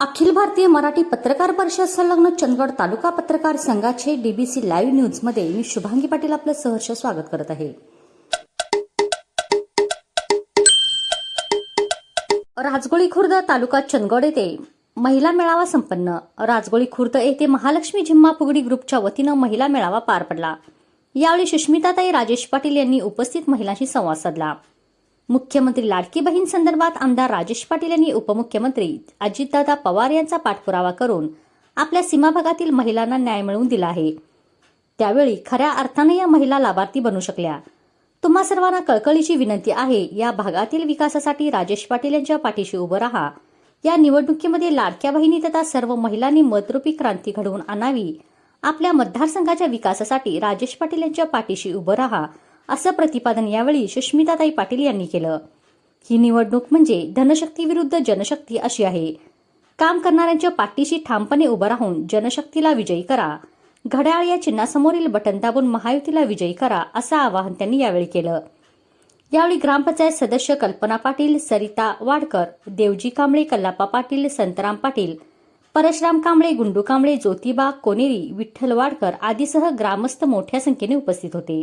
अखिल भारतीय मराठी पत्रकार परिषद संलग्न चंदगड तालुका पत्रकार संघाचे डीबीसी लाईव्ह न्यूजमध्ये मी शुभांगी पाटील आपलं सहर्ष स्वागत करत आहे. राजगोळी खुर्द तालुका चंदगड येथे महिला मेळावा संपन्न. राजगोळी खुर्द येथे महालक्ष्मी झिम्मा फुगडी ग्रुपच्या वतीनं महिला मेळावा पार पडला. यावेळी सुष्मिताताई राजेश पाटील यांनी उपस्थित महिलांशी संवाद साधला. मुख्यमंत्री लाडकी बहीण संदर्भात आमदार राजेश पाटील यांनी उपमुख्यमंत्री अजितदादा पवार यांचा पाठपुरावा करून आपल्या सीमाभागातील महिलांना न्याय मिळवून दिला आहे. त्यावेळी खऱ्या अर्थाने या महिला लाभार्थी बनू शकल्या. तुम्हा सर्वांना कळकळीची विनंती आहे या भागातील विकासासाठी राजेश पाटील यांच्या पाठीशी उभं राहा. या निवडणुकीमध्ये लाडक्या बहिणी तथा सर्व महिलांनी मतरूपी क्रांती घडवून आणावी. आपल्या मतदारसंघाच्या विकासासाठी राजेश पाटील यांच्या पाठीशी उभं राहा. असं प्रतिपादन यावेळी सुष्मिताताई पाटील यांनी केलं. ही निवडणूक म्हणजे धनशक्ती विरुद्ध जनशक्ती अशी आहे. काम करणाऱ्यांच्या पाठीशी ठामपणे उभं राहून जनशक्तीला विजयी करा. घड्याळ या चिन्हासमोरील बटन दाबून महायुतीला विजयी करा असं आवाहन त्यांनी यावेळी केलं. यावेळी ग्रामपंचायत सदस्य कल्पना पाटील सरिता वाडकर देवजी कांबळे कल्लापा पाटील संतराम पाटील परशुराम कांबळे गुंडू कांबळे ज्योतिबा कोनेरी विठ्ठल वाडकर आदीसह ग्रामस्थ मोठ्या संख्येने उपस्थित होते.